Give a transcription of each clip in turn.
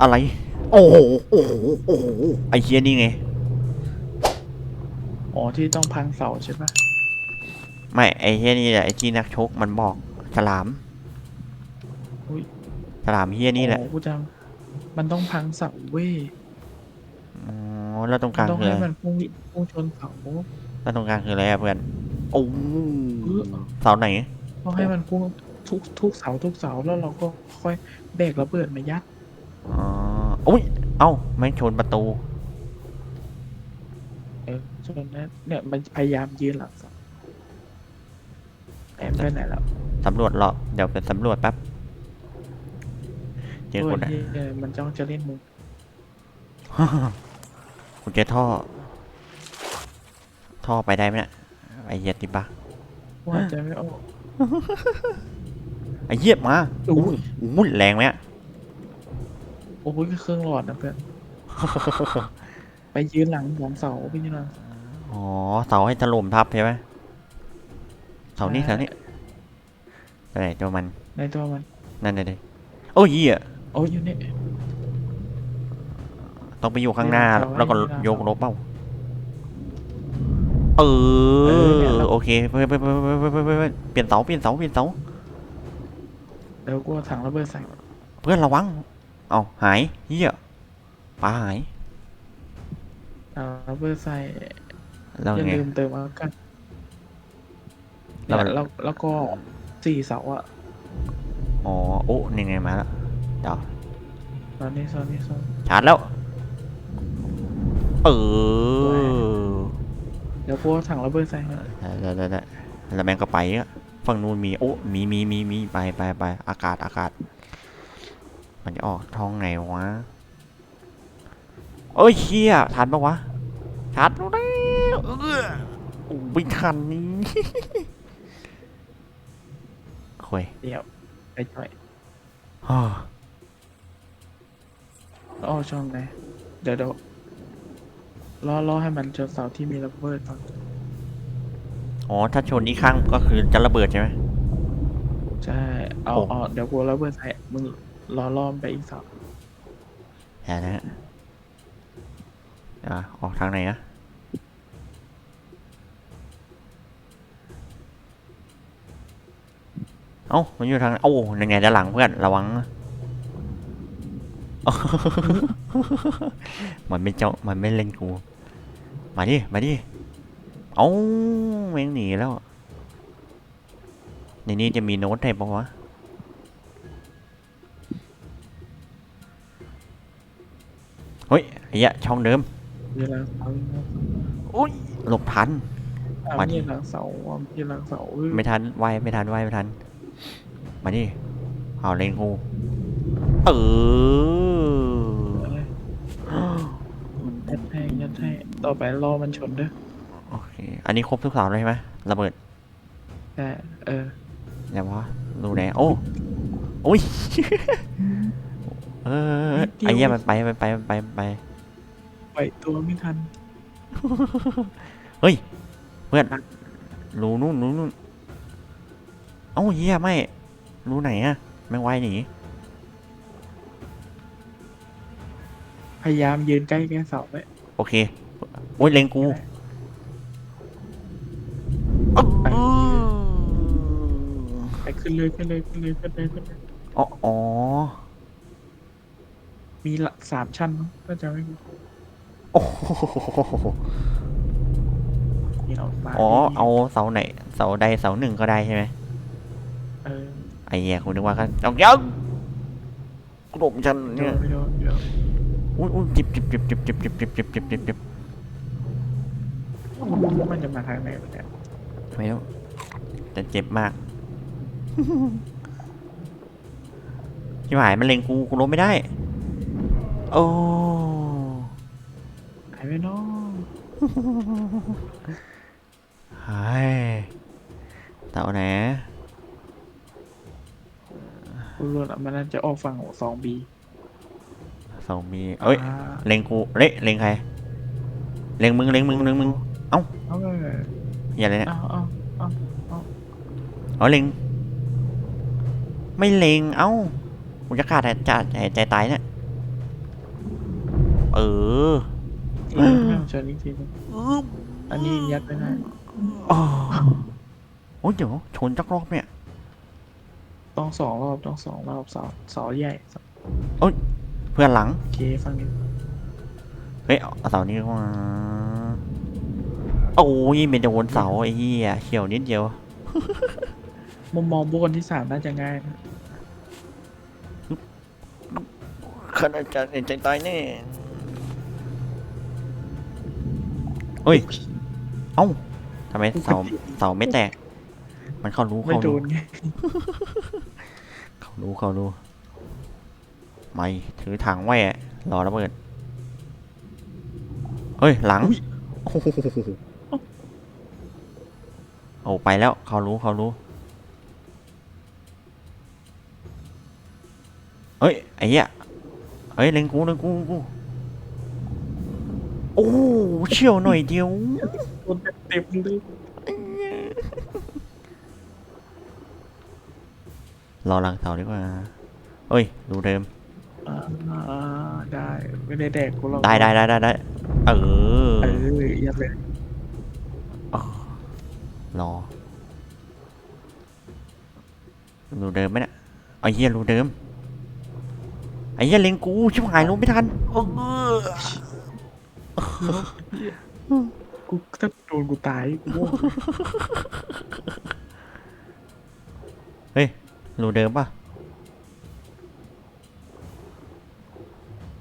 อะไร โอ้โหโอ้โหโอ้โหไอ้เฮียนี่ไง อ๋อที่ต้องพังเสาใช่ปะไม่ไอ้เฮียนี่แหละไอ้ที่นักชกมันบอกฉลามอุ้ยฉลามเฮียนี่แหละโอ้กูจำมันต้องพังเสาเว้ยอ๋อแล้วตรงกมัลานงต้องคือให้อะไรมันพุ่งพุ่งชนเสาแล้วตรงกลางคืออะไรอะเพื่อนโอ้เออเสาไหน ต้องให้มันพุ่งทุกทุกเสาทุกเสาแล้วเราก็ค่อยแบกระเบิดมายัด อ๋ออุ้ย เอ้าแม่งชนประตู เออจนนั้นเนี่ยมันพยายามยืนหลังเสาแอบไปไหนแล้วสำรวจเหรอเดี๋ยวไปสำรวจแป๊บเจอคนโอ้อะยเออมันจ้องจะเล่นมึงกูเจอท่อ ท่อไปได้ไหมเนี่ยไอ้เหี้ยติปะว่าจะไม่ออกไอ้เหี้ยมาอุ้อุ้ยยอุ้ยแรงไหมอะ โอ้ยเครื่องหลอดนะเพื่อน ไปยืนหลังของเสาพี่นะอ๋อเสาให้ถล่มทับใช่ไหมเสานี่เสานี่อะไตัวมันในตัวมัน นั่นเลยโอ้ยเหี้ยโอ้ยอยู่นี่ต้องไปอยู่ข้างหน้าแล้วก็โยกลบเป้าเออโอเคเปลี่ยนเสาเปลี่ยนเสาเปลี่ยนเสาเดี๋ยวกลัวถังระเบิดใส่เพื่อนระวัง เอาหายเหี้ยปลาหายถังระเบิดใส่แล้วอย่าไง ลืมเติมอากาศแล้วมันเนี่ยแล้วแล้วก็สี่เสาอะอ๋อโอ้นี่ไงมาแล้วเดี๋ยวตอนนี้ตอนนี้ตอนนี้ชาร์จแล้วเออเดี๋ยวกูเอาถังระเบิดใส่ให้แล้วแล้วแล้วแล้วแม่งก็ไปอะฝั่งนู้นมีโอ้มีมีมีมีไปไปไปอากาศอากาศ มันจะออกท้องไหนวะเอ้ยเชี่ยทันปะวะ ทันแล้วเออโอ้ไม่ทันนี่คุยเดี๋ยวไปจ่อยฮ่าอ้อช่องไหนเดี๋ยวเดี๋ยวรอรอให้มันจนเสาที่มีระเบิดก่อนอ๋อ ถ้าชนนี้ข้างก็คือจะระเบิดใช่ไหมใช่ เอาโอ้เอาเดี๋ยวกูเอาระเบิดใส่มึง รอรอมนไปอีกเสาแค่นะฮะอะออกทางไหนอะเอ้ามันอยู่ทางโอ้ยังไงด้านหลังเพื่อนระวังนะมันไม่เจ้ามันไม่เล่นกู มาดิ มาดิ เอ้าแม่งหนีแล้ว ในนี้จะมีโน้ตให้ปะวะ เฮ้ยไอ้เหี้ยช่องเดิมยืนหลังเสาอุ้ยหลบทันอะมาดิยืนหลังเสาอะยืนหลังเสาเออไม่ทันไหวไม่ทันไหวไม่ทัน มาดิเอาเลงกูเออ ยัดให้ยัดให้ต่อไปรอมันชนเด้อโอเค อันนี้ครบทุกเสาเลยใช่ไหมระเบิดแต่เออ เดี๋ยววะดูไหนโอ้ โอ้ย เออไอ้เหี้ยมันไปมันไปมันไปมันไปปล่อยตัวไม่ทัน เฮ้ย เพื่อนรูนู่นรูนู่นเอ้าเหี้ยไม่รูไหนอะแม่งไวหนีพยายามยืนใกล้แกเสาไว้โอเค โอ้ยเลงกูไปไปขึ้นเลยขึ้นเลยขึ้นเลยขึ้นเลยขึ้นเลยอ๋ออ๋อ มีละสามชั้นมั้งก็จะไม่มีโอ้โหนี่เอามาอ๋อดีๆเอาเสาไหน เสาใดเสาหนึ่งก็ได้ใช่ไหมเออไอ้เหี้ยคุณนึกว่ากันเอาเดี๋ยวกระโดดฉันเดี๋เนี่ยวยเดี๋ยวเดี๋ยวอุ้ยอุ้ยจิบจิบจิบจิบจิบจิบจิบจิบจิบจิบจิบมันจะมาทางไหนวะเนี่ยไม่รู้แต่เจ็บมากที่หายมันเล็งกูกูลบไม่ได้ โอ้หายไปเนาะหายเต่าไหนกูรู้ละมันน่าจะออกฝั่งสองบีสองมีเอ้ยเล็งกูเละเล็งใครเล็งมึงเล็งมึงเล็งมึงเอาเลยอย่าเลยเนี่ยเอาเอาอ๋อเล็งไม่เล็งเอ้ากูจะขาดใจใจใจตายเนี่ย เอออีกนิดนึงชนอีกทีนึงอันนี้ยัดไม่ได้อ๋อโอ้ยเดี๋ยวชนจักรอบเนี่ย ต้องสองรอบต้องสองรอบเสาเสาใหญ่เสาเพื่อนหลังโอเคฟังนี้เฮ้ยเอาเสานี้เข้ามาโอ้ยเป็นโดนเสาไอ้เหี้ยเขียวนิดเดียวมุมมองบุคคลที่สามน่าจะง่ายนะขนาดจะเห็นใจตายแน่ เฮ้ย เอ้าทำไมเสาเสาไม่แตก มันเขารู้ไม่เขาโดรู้นไงเขารู้เขารู้ไม่ถือถังไว้อะรอระเบิดเฮ้ย หลังโอ้โหโอ้ไปแล้วเขารู้เขารู้เฮ้ยไอ้เหี้ยเฮ้ยเล็งกูเล็งกูเล็งกู โอ้ เชี่ยวหน่อยเดียวโดนเต็มเลยรอหลังเสาดีกว่าเฮ้ย ดูเดิม อ่าได้ไม่ได้แดกกูหรอกได้ได้ได้ได้ได้เออเออยัดเลยรอรูเดิมไหมเนี่ยไอ้เหี้ยรูเดิมไอ้เหี้ยเล็งกูชิบหายลงไม่ทันเออ กูถ้าโดนกูตายกูโง่รูเดิมป่ะ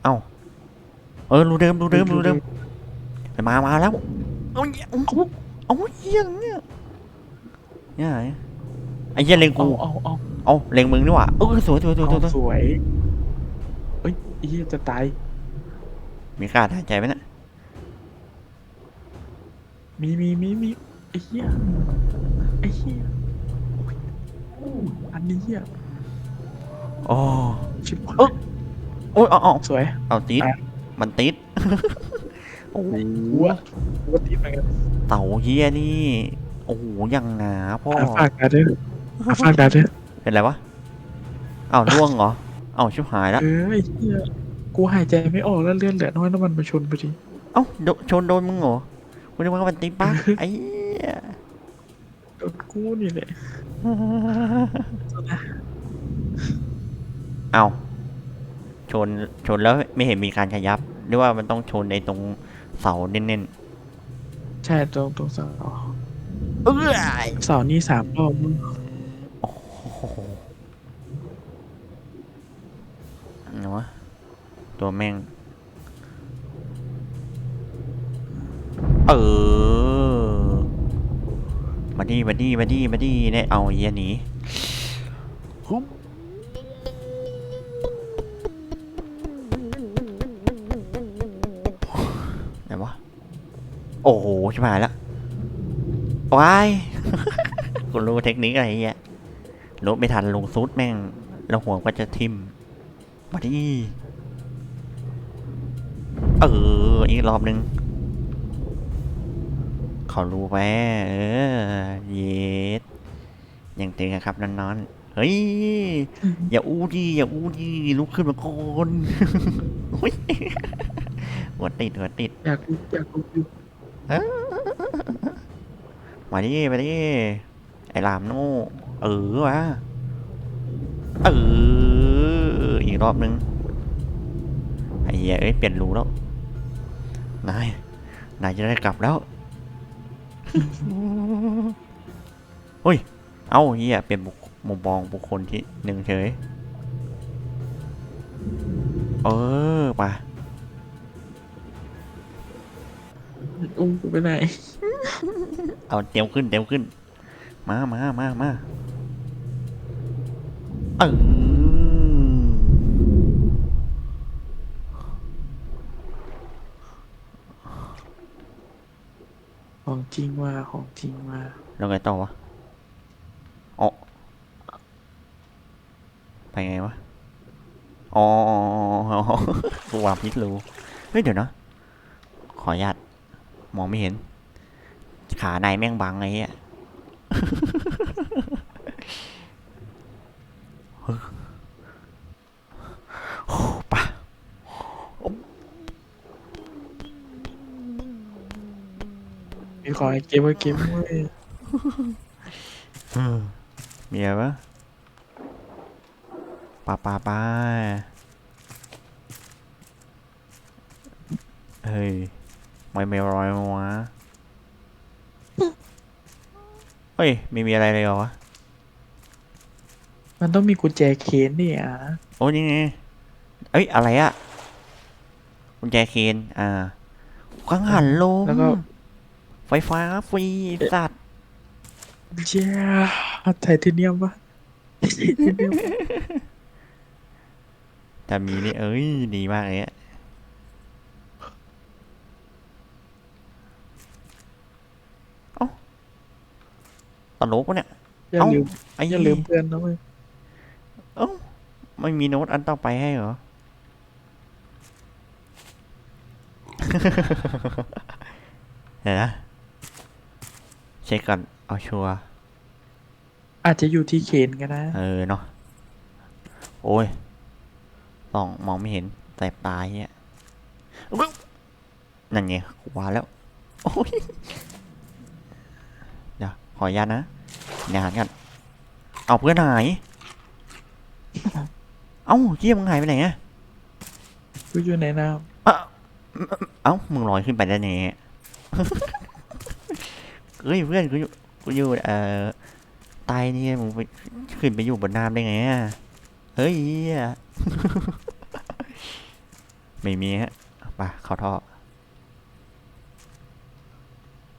เอ้า เออรูเดิมรูเดิมรูเดิมแต่มา มาแล้ว เอาเหี้ยเอาเอาเหี้ยเนี่ยเนี่ยไอ้เหี้ยเล็งเอากู เอาเอาเอาเล็งมึงนี่หว่าเออสวยสวยสวยสวยเอาสวยสวยเอ้ยไอ้เหี้ยจะตาย มีกล้าหายใจไหมเนี่ย มีมีมีมีไอ้เหี้ยไอ้เหี้ยโอ้ยอันนี้เหี้ยโอ้ชิบหายเอ้ย โอ้ยเอาเอาสวย เอาติดอะมันติด โอ้โหกูว่ากูว่าตีเหมือนกันเต่าเฮียนี่ โอ้โหยังหนาพ่ออะฝากดาด้วยอะฝากดาด้วยเป็นไรวะอ้าวล่วงเหรออ้าวชิบหายแล้วเออไอ้เหี้ยกูหายใจไม่ออกแล้วเลือดเหลือน้อยแล้วมันมาชนพอดีเอ้าโดชนโดนมึงเหรอ คุณนึกว่ามันติดปะไอ้เหี้ยโดนกูนี่แหละเอาชนชนแล้วไม่เห็นมีการขยับ หรือว่ามันต้องชนในตรงเสาเน้นใช่ตรงตรงเสาๆเอ้ยเสานี่สามรอบมึงโอ้โหเนาะตัวแม่ง เออ มาดีมาดีมาดีมาดีเนี่ยเอาไอ้เหี้ยหนีฮึบไหนวะ โอ้โหชิบหายแล้วว้ายกูรู้เทคนิคอะไรเงี้ยรู้ไม่ทันลงซุดแม่ง แล้วหัวก็จะทิ่มมาดีเออ อีกรอบนึง เขารู้ไหมเออเย็ดยังตึงอะครับนอนๆเฮ้ย อย่าอู้ดีอย่าอู้ดีลุกขึ้นมาก่อนโอ้ยหัวติดหัวติดอยากกูอยากกูอยู่มาดิมาดิไอ้ลามโน่เออวะเอออีกรอบนึงไอ้เหี้ยเอ้ยเปลี่ยนรูแล้วนายนายจะได้กลับแล้ว เฮ้ย เอ้าเหี้ยเปลี่ยนบุคมุมมองบุคคลที่หนึ่งเฉย เออไปอุ้มกูไปไหน เอาเตียวขึ้นเตียวขึ้น มามามามาเออ ของจ ริงว่าของจริงว่าแล้วไงต่อวะอ๋อไปไงวะ อ๋อวางพิษรูเฮ้ยเดี๋ยวนะ ขออนุญาตมองไม่เห็น ขาในแม่งบังไอ้เหี้ยโอ้ปะ พี่ ขอให้เก็บไว้เก็บไว้มีอะไรปะปาปาปาเฮ้ยไม่ไม่รอยวะเฮ้ยไม่มีอะไรเลยเหรอวะ มันต้องมีกุญแจเคนนี่อะโอ้นี่ไงเอ้ยอะไรอะกุญแจเคนอ่ากังหันลมแล้วก็ ไฟฟ้าฟรีไอ้สัตว์เจ้าไทเทเนียมปะไทเทเนียมแต่มีนี่เอ้ย ดีมากเลยอะเอ้าตลกวะเนี่ยอย่าเอ้าลืมไอ้อย่าลืมเพื่อนนะเว้ยเอ้าไม่มีโน้ตอันต่อไปให้เหรอเดี๋ยวนะ เช็คก่อนเอาชัวร์อาจจะอยู่ที่เคนก็ได้เออเนาะโอ้ยส่องมองไม่เห็นแสบตาเฮียอุ๊ยนั่นไงกูว่าแล้ว โอ้ยเดี๋ยวขออนุญาตนะเดี๋ยวหารกันเอาเพื่อนหายเอ้าเยี่ยมงหายไปไหนอะกูอยู่ในน้เอ้ามึงลอยขึ้นไปได้ไง เฮ้ยเพื่อนกูอยู่กูอยู่เอ่อใต้นี่มึงไปขึ้นไปอยู่บนน้ำได้ไงอะเฮ้ยเหี้ยไม่มีฮะไปเข้าท่อ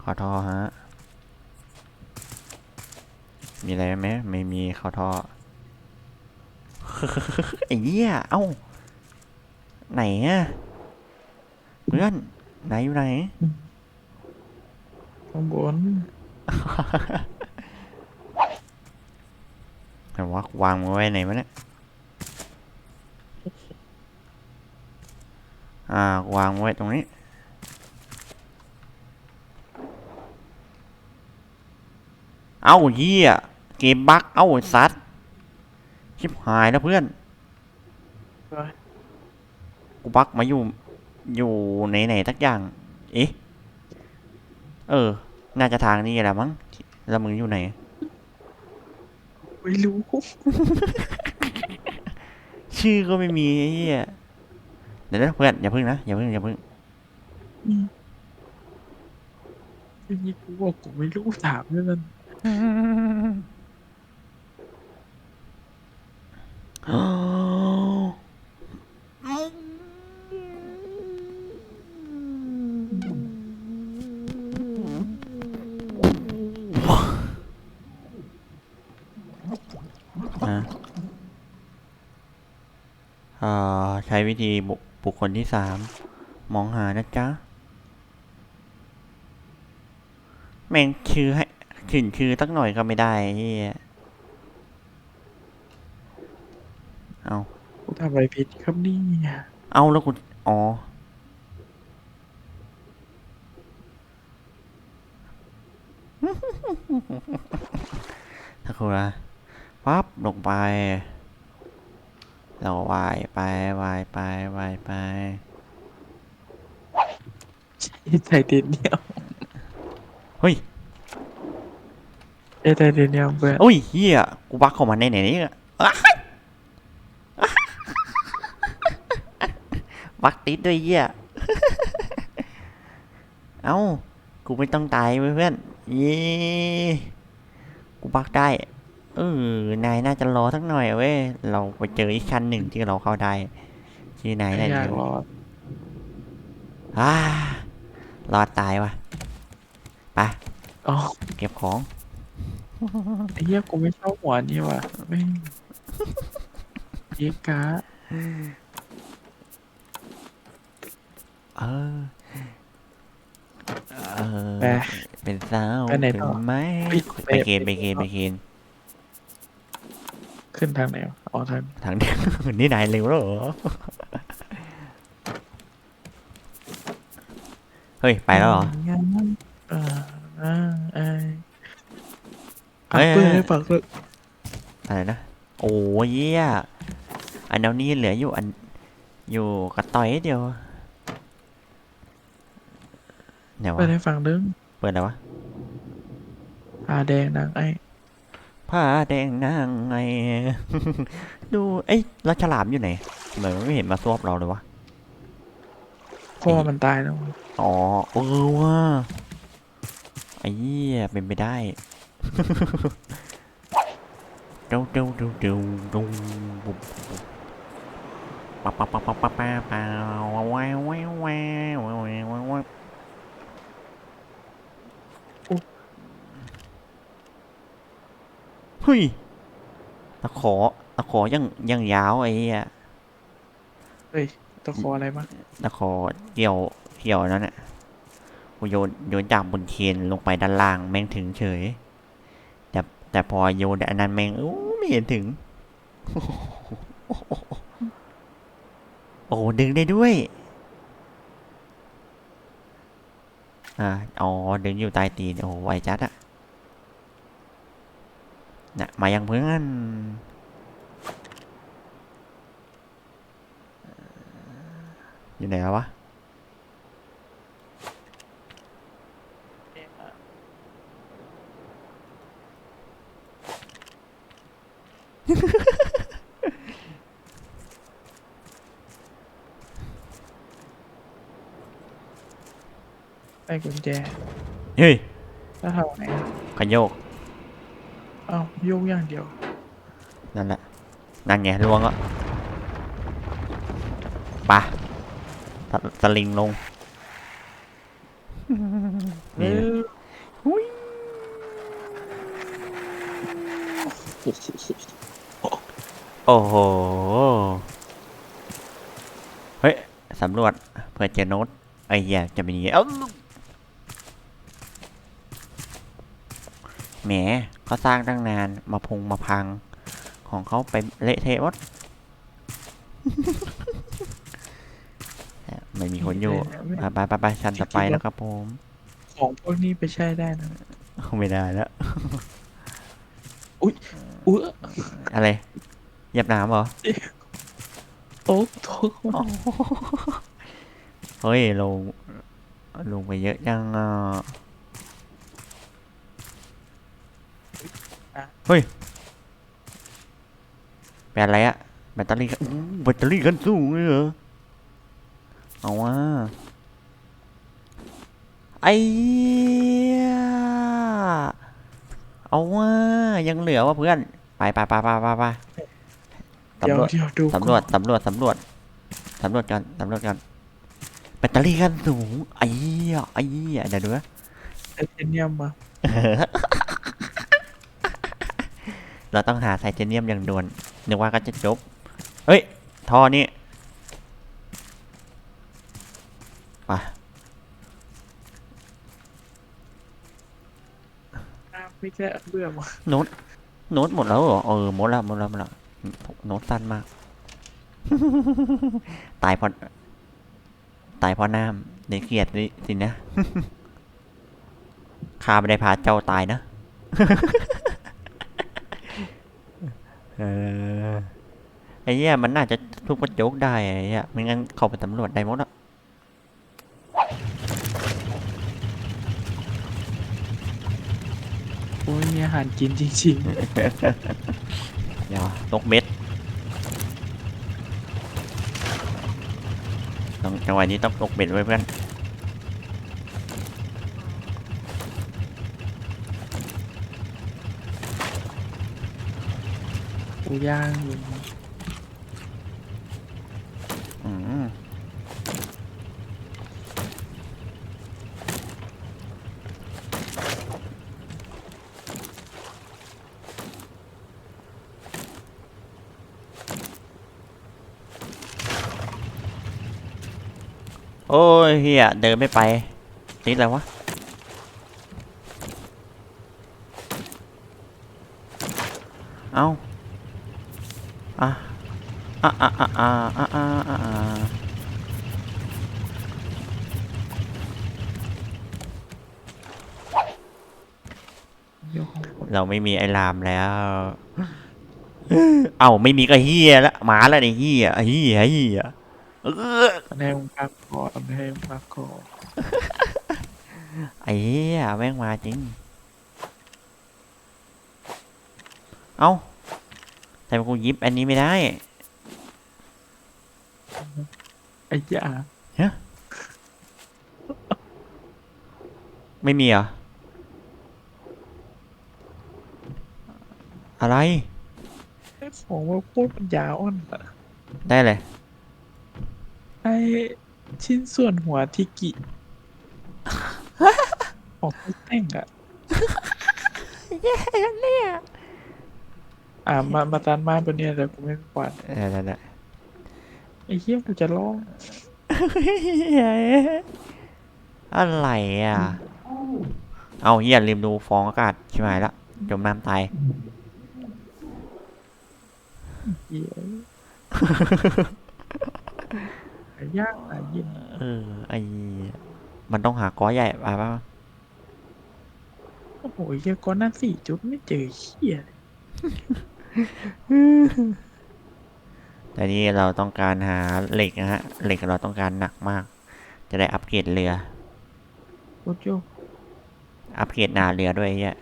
เข้าท่อฮะมีอะไรไหมไม่มีเข้าท่อไอ้เหี้ยเอ้าไหนอะเพื่อนไหนอยู่ไหนำ ข้างบนแต่ว่าวางมันไว้ไหนวะเนี่ย อ่าวางไว้ตรงนี้ เอ้าเหี้ยเกมบั๊กเอ้าไอ้สัตว์ชิบหายแล้วเพื่อน กูบั๊กมาอยู่อยู่ไหนไหนๆสักอย่าง เอ๊ะ เออ น่าจะทางนี้แหละมั้ง แล้วมึงอยู่ไหน ไม่รู้ ชื่อก็ไม่มีไอ้เหี้ยเดี๋ยวนะเพื่อนอย่าพึ่งนะ อย่าพึ่งอย่าพึ่งทีนี้กูบอกกูไม่รู้ถามด้วยมัน ช้วิธีบุบุคคลที่สามมองหานะจ๊ะ แม่งชื่อให้ขึ้นชื่อตั้งหน่อยก็ไม่ได้ไอ้เฮียเอากูทำอะไรผิดครับเนี่ยเอาแล้วกูอ๋อถ้าคุณนะปั๊บลงไป เราวายไปวายไปวายไปไทเทเนียมเฮ้ยไอ้ไทเทเนียมเพื่อนโอ้ยเฮียกูบักเข้ามาในไหนเนี่ยอ้ายบักติดด้วยเฮียเอ้ากูไม่ต้องตายเว้ยเพื่อนเย้กูบักได้เออนายน่าจะรอสักหน่อยเว้ย เราไปเจออีกชั้นหนึ่งที่เราเข้าได้ที่ไหนไม่ไหนอยากเดี๋ยวรอดอ่ารอดตายวะไปอ๋อเก็บของ ไอ้เหี้ยกูไม่ชอบหัวนี่ว่ะไม่งเอ๊ะกาเออ เออ ไป เป็นสาวไปไหนต่อ เป็นไหมเฮ้ยไปเกณฑ์ไปเกณฑ์ไปเกณฑ์ ขึ้นทางไหนวะอ๋อทางทางเดียว นี่นายเร็วแล้วเหรอ เฮ้ย ไปแล้วเหรองานอ่าอ่าไอ้เฮ้ปักยเปื้อนให้ปักเปื้อนอะไรนะ โอ้ยเยี่ยอันเดี๋ยวนี้เหลืออยู่อัน อยู่กระต่อยเดียวเนี่ยวะ เปื้อนให้ฟังเด้งเปิดอะไรวะผ้าแดงนางไอ้ ผ้าแดงนางไง ดูเอ้ยแล้วฉลามอยู่ไหนทำไมมันไม่เห็นมาซวบเราเลยวะเพราะว่ามันตายแล้วอ๋อเออว่าไอ้เหี้ยเป็นไปได้เดาเดาเดาเดาเดาบุบปะปะปะปะปะปะปะว้าวว้าวว้าวว้าวว้าวว้าวว้าวเฮ้ยตะขอตะขอยังยังยาวไอ้เหี้ยเฮ้ยตะคออะไรมาตะขอเกี่ยวเกี่ยวนั่นน่ะกูโยนโยนจากบนเคนลงไปด้านล่างแม่งถึงเฉย แต่แต่พอโยนอันนั้นแม่งอู้ไม่เห็นถึง โอ้ดึงได้ด้วยอ่าอ๋อดึงอยู่ใต้ตีนโอ้ไวจัดอะ น่ะมายังเพื่อนอยู่ไหนแล้ววะไอ้กุญแจเฮ้ยแล้วทำไงอะขยโยกเอ้าโยกอย่างเดียว นั่นแหละ นั่นไงล้วงอะปะสสลิงลงเอนี่อโอ้โห เฮ้ย สำรวจเพื่อเจอโน้ตไอ้เหี้ยจะเป็นอย่างงี้เอ้าแหม เขาสร้างตั้งนานมาพุงมาพัง ของเขาไปเละเทะหมดไม่มีคนอยู่ไปไปไปไปชั้นต่อไปแล้วครับผม ของพวกนี้ไปใช้ได้นะไม่ได้แล้วอุ้ยอะไรเหยับน้ำเหรอโต๊ะโต๊ะเฮ้ยลงลงไปเยอะจังอะ เฮ้ยแบตอะไรอะแบตเตอรี่อู้แบตเตอรี่กันสูงเลยเหรอเอาว่าไอ้เหี้ยเอาว่ายังเหลือว่ะเพื่อน ไปไปไปไปไปไปเดี๋ยวสำรวจเดี๋ยวดูสำรวจสำรวจสำรวจสำรวจกันสำรวจกันแบตเตอรี่กันสูงไอ้เหี้ยไอ้เหี้ยเดี๋ยวดูนะไทเทเนียมมา เราต้องหาไทเทเนียมอย่างด่วนนึกว่าก็จะจบ เฮ้ย ท่อนี่ไปอ้าวไม่แค่เบื่อมาโน้ตโน้ตหมดแล้วเหรอ เออ หมดแล้วหมดแล้วหมดแล้วโน้ตสั้นมาก ตายเพราะตายเพราะน้ำในเกียรติสินะข้าไม่ได้พาเจ้าตายนะ เออไอ้เหี้ยมันน่าจะทุบกระจกได้ไอ้เหี้ยไม่งั้นเข้าไปตำรวจได้หมดอะโอ้ยมีอาหารกินจริงเดี๋ยวตกเม็ดต้องจังหวะนี้ต้องตกเบ็ดไว้เพื่อน ๆปูย่างอยู่อืมโอ้ยเฮียเดินไม่ไปติดอะไรวะเอาอะ อ่าอ่าอ่าอ่าเราไม่มีไอ้ลามแล้ว เอ้าไม่มีก็เฮียละหมาแล้ะเนี่ยเฮียเฮียเฮียเออแนมพักก่อนแนมพักก่อนไอ้เฮียแม่งมาจริง เอ้าแต่มกูยิบอันนี้ไม่ได้ ไอ้ยาไม่มีเหรอ อะไร ไอ้ของว่าโคตรปัญญาอ่อนอะได้เลย ไอ้ชิ้นส่วนหัวทิกิของไอ้แต่งอะอ่ามามาตานมาตัวเนี้ยแต่กูไม่กวาด ได้ได้ได้ ไอ้เหี้ยกูจะร้อง อะไรอะ เอาเหี้ยลืมดูฟองอากาศใช่ไหมละจมน้ำตาย เหี้ยไอ้ยากไอ้เหี้ยเออ ไอมันต้องหาก้อใหญ่ป่ะป่ะโอ้โหไอ้เหี้ยก้อนหน้าสี่จุดไม่เจอเหี้ยเลย แต่นี่เราต้องการหาเหล็กนะฮะ เหล็กเราต้องการหนักมาก จะได้อัปเกรดเรือโคตรโยกอัปเกรดหนาเรือด้วยไอ้เหี้ย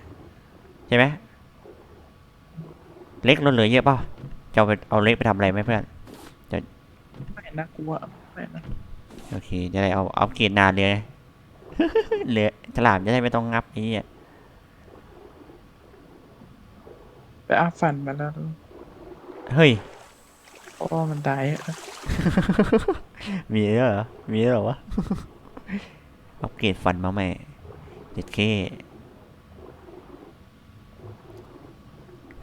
ใช่ไหมเล็กเราเหลือเยอะเปล่าจะเอาไปเอาเล็กไปทำอะไรไหมเพื่อนไม่นะกูว่าไม่นะโอเค จะได้เอาอัปเกรดหนาเรือเรือฉลามจะได้ไม่ต้องงับไอ้เหี้ยไปอาฟันมาแล้วเฮ้ย เพราะว่ามันตายอะมีด้วยเหรอ มีด้วยเหรอวะ อัปเกรดฟันมาใหม่เด็ดเค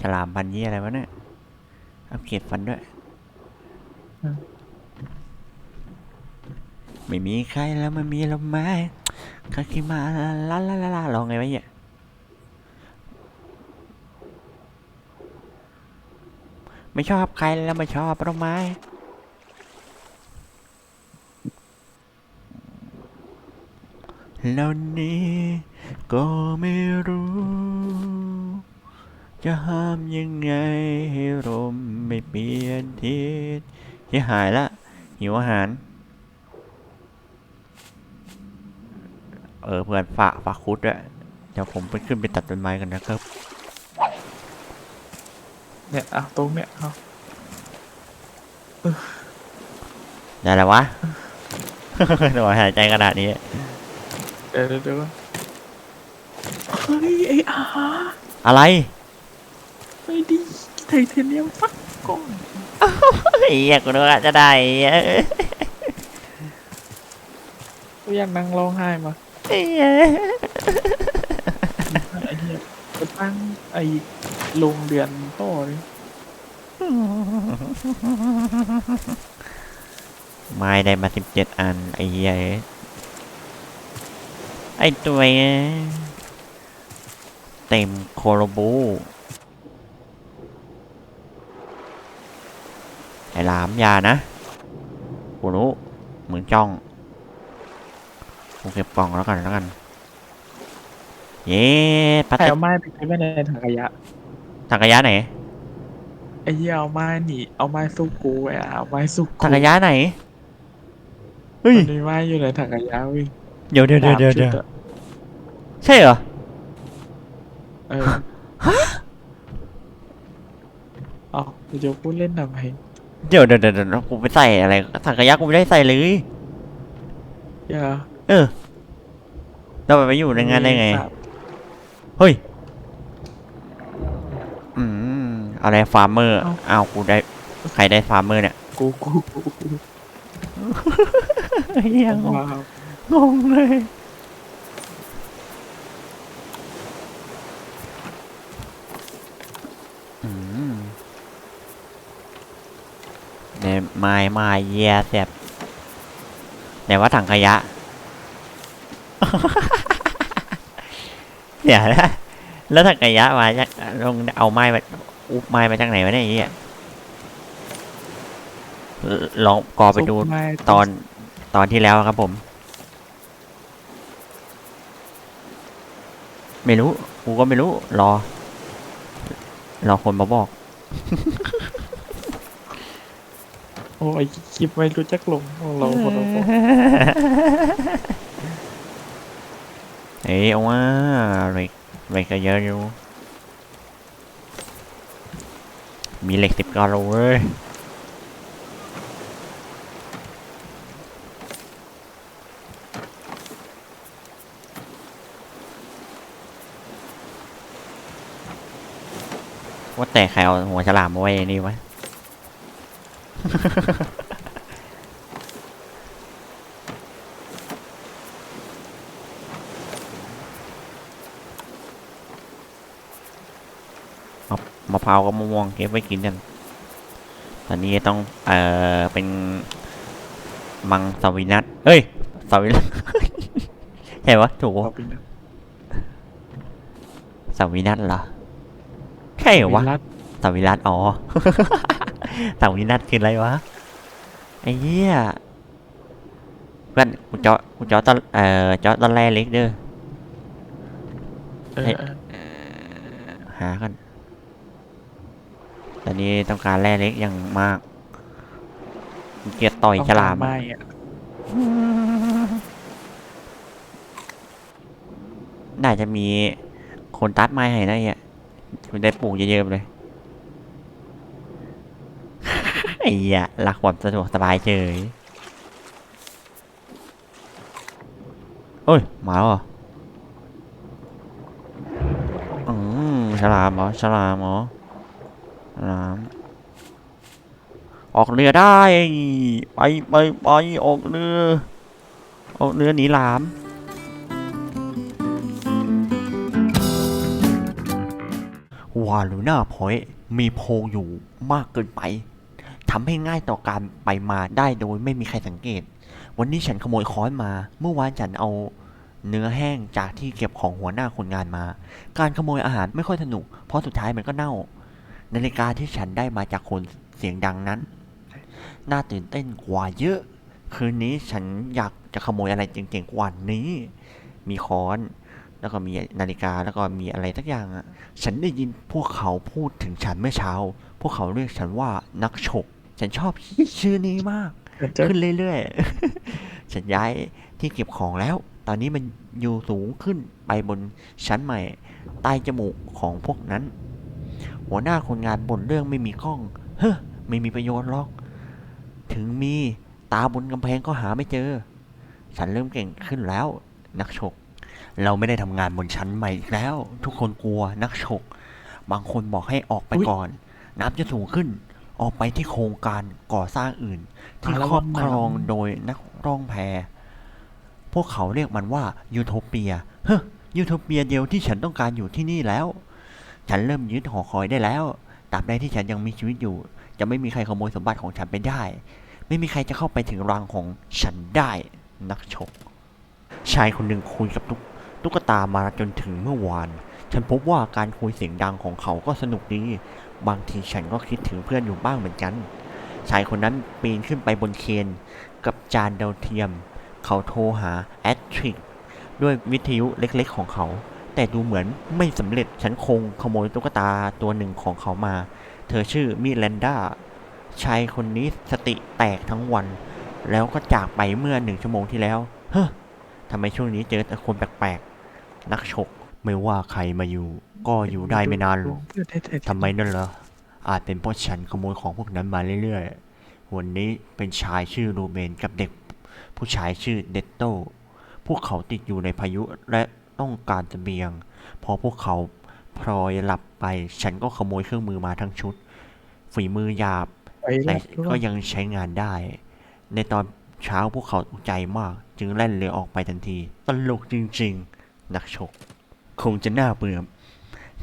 ฉลามพันยี่อะไรวะเนี่ย อัปเกรดฟันด้วยไม่มีใครแล้วมันมีเราไหมใครที่มาลาลาลาลาลองไงวะเนี่ย ไม่ชอบใครแล้วมาชอบเราไหมแล้วนี้ก็ไม่รู้ จะห้ามยังไงให้ลมไม่เปลี่ยนทิศที่หายละ หิวอาหาร เออเพื่อนฝากฝากคุดด้วยเดี๋ยวผมไปขึ้นไปตัดต้นไม้กันนะครับ เนี่ยอะตรงเนี่ยเอาได้แล้ววะ หน่อยหายใจขนาดนี้ เดี๋ยวเดี๋ยวเดี๋ยวเฮ้ยไอ้อาอะไรไม่ดีไทเทเนียมฟักก่อนเฮ้ยอยากกูนึกว่าจะได้เอ้ยกูอยากนั่งร้องไห้มาเอ้ย ไอ้เหี้ยไปตั้งไอ้ โรงเดือนโต่อเลยไม้ได้มาสิบเจ็ดอัน ไอ้เหี้ยเอ้ยไอ้ตัวเอ้ยเต็มโคโรบูไอ้หลามยานะกูรู้มึงจ้องกูเก็บกล่องแล้วกันแล้วกัน เย้ปาใครเต็เอาไม้ไปใช้ไว้ในถังขยะ ถังขยะไหน ไอ้เหี้ยเอาไม้หนีเอาไม้สู้กูไอ้อาเอาไม้สู้กูถังขยะไหน เฮ้ย มันมีไม้อยู่ในถังขยะเวิเดี๋ยวเดี๋ยวเดี๋ยวเดี๋ยวเดี๋ยวใช่เหรอ เออเอาเดี๋ยวพูดเล่นทำไมเดี๋ยวเดี๋ยวเดี๋ยวเดี๋ยวกูไปใส่อะไรถังขยะกูไม่ได้ใส่เลย อย่าเออเราไปอยู่ในงานได้ไง สามเฮ้ย อืมอะไรฟาร์มเมอร์อ้าวกูได้ใครได้ฟาร์มเมอร์เนี่ยกูกูกูกูเฮียงงว้าวงงเลยอืมเนี่ยไม้ไม้เยียแสบไหนว่าถังขยะเดี๋ยวนะ แล้วถังขยะมาจากลงเอาไม้มาอุบไม้มาจากไหนวะเนี่ยไอ้เหี้ยลลองกอไปดูซุปม้ตอนตอนที่แล้วครับผม ไม่รู้กูก็ไม่รู้ รอ รอคนมาบอก โอ้ยคลิปไม่รู้จักลงของเราคนเราบอกเฮ้ยเอาว่าเหล็ก เหล็กก็เยอะอยู่ มีเหล็กสิบกะโลเว้ยว่าแต่ใครเอาหัวฉลามมาไว้นี่วะ มะพร้าวกับมะม่วงเก็บไว้กินกัน ตอนนี้ต้อง เอ่อ เป็นมังสวินัทเฮ้ยสวินัทใช่ปะถูกขอปะบินนะสวินัทเหรอ ใช่เหรอวะวิรัตสวิรัตอ๋อสวินัทคืออะไรวะ ไอ้เหี้ยเพื่อนกูเจาะกูเจาะตอนเอ่อเจาะตอนแรกเล็กเด้อเออเฮ้ยเออหากัน ตอนนี้ต้องการแร่เล็กอย่างมาก เกียรต่อยต้องฉลามตไม่อะน่าจะมีคนตัดไม้ให้นะเนี่ยคุณได้ปลูกเยอะๆเลยไอ้เหี้ยรักความสะดวกสบายเฉยเฮ้ย มาแล้วเหรออืมฉลามเหรอฉลามเหรอ ฉลามออกเรือได้ ไปไปไปออกเรือ ออกเรือหนีหลามวาลูน่าพอยมีโพงอยู่มากเกินไปทำให้ง่ายต่อการไปมาได้โดยไม่มีใครสังเกต วันนี้ฉันขโมยค้อนมา เมื่อวานฉันเอาเนื้อแห้งจากที่เก็บของหัวหน้าคนงานมา การขโมยอาหารไม่ค่อยสนุก เพราะสุดท้ายมันก็เน่า นาฬิกาที่ฉันได้มาจากคนเสียงดังนั้น น่าตื่นเต้นกว่าเยอะ คืนนี้ฉันอยากจะขโมยอะไรเจ๋งๆกว่านี้ มีค้อน แล้วก็มีนาฬิกาแล้วก็มีอะไรสักอย่างอะฉันได้ยินพวกเขาพูดถึงฉันเมื่อเช้า พวกเขาเรียกฉันว่านักฉก ฉันชอบชื่อนี้มากเดี๋ยวเจอขึ้นเรื่อยๆ ฉันย้ายที่เก็บของแล้ว ตอนนี้มันอยู่สูงขึ้นไปบนชั้นใหม่ใต้จมูกของพวกนั้น หัวหน้าคนงานบ่นเรื่องไม่มีกล้อง เฮ้อไม่มีประโยชน์หรอก ถึงมีตาบนกำแพงก็หาไม่เจอ ฉันเริ่มเก่งขึ้นแล้ว นักฉก เราไม่ได้ทำงานบนชั้นใหม่อีกแล้ว ทุกคนกลัวนักฉก บางคนบอกให้ออกไปก่อน น้ำจะสูงขึ้น ออกไปที่โครงการก่อสร้างอื่น ที่ครอบครองโดยนักร่องแพ พวกเขาเรียกมันว่ายูโทเปีย เฮ้ยยูโทเปียเดียวที่ฉันต้องการอยู่ที่นี่แล้ว ฉันเริ่มยึดหอคอยได้แล้วตราบใดที่ฉันยังมีชีวิตอยู่ จะไม่มีใครขโมยสมบัติของฉันไปได้ ไม่มีใครจะเข้าไปถึงรังของฉันได้นักฉกชายคนหนึ่งคุยกับตุ๊กตุ๊กตามาจนถึงเมื่อวาน ฉันพบว่าการคุยเสียงดังของเขาก็สนุกดี บางทีฉันก็คิดถึงเพื่อนอยู่บ้างเหมือนกัน ชายคนนั้นปีนขึ้นไปบนเคนกับจานดาวเทียม เขาโทรหาแอดทริกด้วยวิทยุเล็กๆของเขา แต่ดูเหมือนไม่สำเร็จฉันคงขโมยตุ๊กตาตัวหนึ่งของเขามา เธอชื่อมิแลนดาชายคนนี้สติแตกทั้งวัน แล้วก็จากไปเมื่อหนึ่งชั่วโมงที่แล้ว เฮ้อทำไมช่วงนี้เจอแต่คนแปลกๆ นักฉกไม่ว่าใครมาอยู่ ก็อยู่ได้ไม่นานหรอกทำไมนั่นเหรออาจเป็นเพราะฉันขโมยของพวกนั้นมาเรื่อยๆ วันนี้เป็นชายชื่อรูเบนกับเด็ก ผู้ชายชื่อเดตโต พวกเขาติดอยู่ในพายุและ ต้องการเสบียง พอพวกเขาพลอยหลับไป ฉันก็ขโมยเครื่องมือมาทั้งชุด ฝีมือหยาบไปแต่แล้วก็ยังใช้งานได้ ในตอนเช้าพวกเขาตกใจมาก จึงแล่นเรือออกไปทันทีตลกจริงๆ นักชก คงจะน่าเบื่อ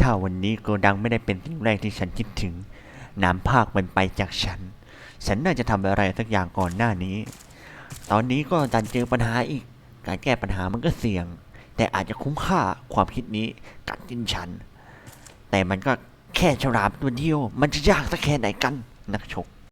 ถ้าวันนี้โกดังไม่ได้เป็นสิ่งแรกที่ฉันคิดถึง น้ำภาคมันไปจากฉัน ฉันน่าจะทำอะไรสักอย่างก่อนหน้านี้ ตอนนี้ก็ดันเจอปัญหาอีก การแก้ปัญหามันก็เสี่ยง แต่อาจจะคุ้มค่าความคิดนี้กัดกินฉัน แต่มันก็แค่ฉลามตัวเดียว มันจะยากสักแค่ไหนกันนักชก